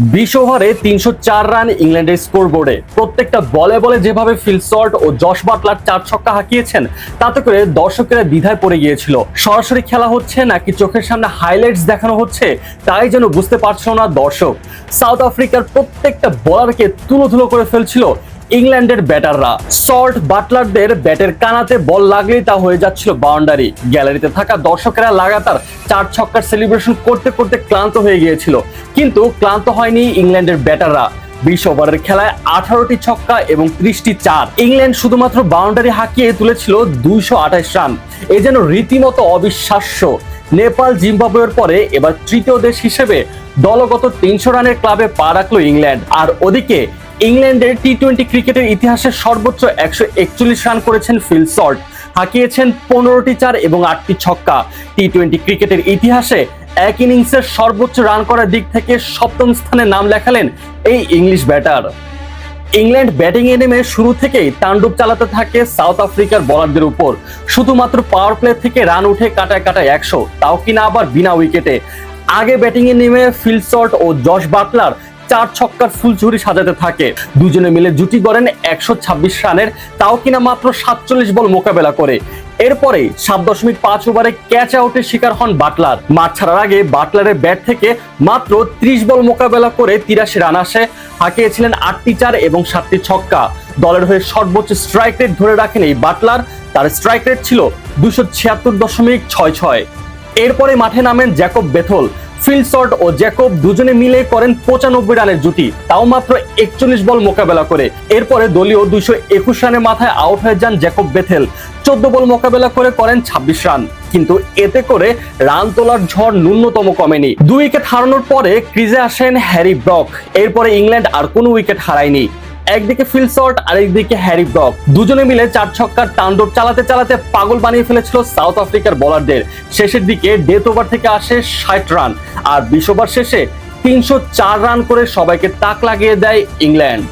বিশ ওভারে তিনশো চার রান ইংল্যান্ডের স্কোর বোর্ডে প্রত্যেকটা বলে বলে যেভাবে ফিলসর্ট ও জশ বাটলার চার ছক্কা হাঁকিয়েছেন, তাতে করে দর্শকেরা দ্বিধায় পড়ে গিয়েছিল। সরাসরি খেলা হচ্ছে নাকি চোখের সামনে হাইলাইটস দেখানো হচ্ছে, তাই যেন বুঝতে পারছিল না দর্শক। সাউথ আফ্রিকার প্রত্যেকটা বলারকে তুলো ধুলো করে ফেলছিল ইংল্যান্ডের ব্যাটাররা। সল্ট বাটলারদের ব্যাটের কানাতে বল লাগলেই তা হয়ে যাচ্ছিল বাউন্ডারি। গ্যালারিতে থাকা দর্শকেরা লাগাতার চার ছক্কার সেলিব্রেশন করতে করতে ক্লান্ত হয়ে গিয়েছিল। কিন্তু ক্লান্ত হয়নি ইংল্যান্ডের ব্যাটাররা। বিশ ওভারের খেলায় আঠারোটি ছক্কা এবং ত্রিশটি চার। ইংল্যান্ড শুধুমাত্র বাউন্ডারি হাঁকিয়ে তুলেছিল দুইশো আঠাশ রান। এ যেন রীতিমতো অবিশ্বাস্য। নেপাল, জিম্বাবুয়ের পরে এবার তৃতীয় দেশ হিসেবে দলগত তিনশো রানের ক্লাবে পা রাখল ইংল্যান্ড। আর ওদিকে ইংল্যান্ডের টি টোয়েন্টি ক্রিকেটের ইতিহাসে সর্বোচ্চ একশো একচল্লিশ রান করেছেন ফিল সল্ট। হাঁকিয়েছেন পনেরোটি চার এবং আটটি ছক্কা। টি টোয়েন্টি ক্রিকেটের ইতিহাসে এক ইনিংসের সর্বোচ্চ রান করার দিক থেকে সপ্তম স্থানে নাম লেখালেন এই ইংলিশ ব্যাটার। ইংল্যান্ড ব্যাটিং এ নেমে শুরু থেকেই তাণ্ডব চালাতে থাকে সাউথ আফ্রিকার বলারদের উপর। শুধুমাত্র পাওয়ার প্লে থেকে রান উঠে কাটায় কাটায় একশো, তাও কিনা আবার বিনা উইকেটে। আগে ব্যাটিং এ নেমে ফিল সল্ট ও জশ বাটলার চার ছক্কার ফুলঝুরি সাজাতে থাকে। দুজনে মিলে জুটি গড়েন একশো ছাব্বিশ রানের, তাও কিনা মাত্র সাতচল্লিশ বল মোকাবেলা করে। এরপরে সাত দশমিক পাঁচ ওভারে ক্যাচ আউটের শিকার হন বাটলার। মাঠ ছাড়ার আগে বাটলারের ব্যাট থেকে মাত্র ত্রিশ বল মোকাবেলা করে তিরাশি রান আসে। হাঁকিয়েছিলেন আটটি চার এবং সাতটি ছক্কা। দলের হয়ে সর্বোচ্চ স্ট্রাইক রেট ধরে রাখেন এই বাটলার। তার স্ট্রাইক রেট ছিল দুশো ছিয়াত্তর দশমিক ছয় ছয়। এরপরে মাঠে নামেন জ্যাকব বেথল। ফিল ও জ্যাকব দুজনে মিলে করেন পঁচানব্বই রানের জুটি, তাও মাত্র একচল্লিশ বল মোকাবেলা করে। এরপরে দলীয় দুইশো একুশ রানের মাথায় আউট হয়ে যান জ্যাকব বেথেল। চোদ্দ বল মোকাবেলা করে করেন ছাব্বিশ রান, কিন্তু এতে করে রান তোলার ঝড় ন্যূনতম কমেনি। দুই উইকেট হারানোর পরে ক্রিজে আসেন হ্যারি ব্রক। এরপরে ইংল্যান্ড আর কোনো উইকেট হারায়নি। একদিকে ফিল শট আর একদিকে হ্যারি ব্রক দুজনে মিলে চার ছক্কার তাণ্ডব চালাতে চালাতে পাগল বানিয়ে ফেলেছিল সাউথ আফ্রিকার বোলারদের শেষের দিকে ডেথ ওভার থেকে আসে ষাট রান আর বিশ ওভার শেষে তিনশো চার রান করে সবাইকে তাক লাগিয়ে দেয় ইংল্যান্ড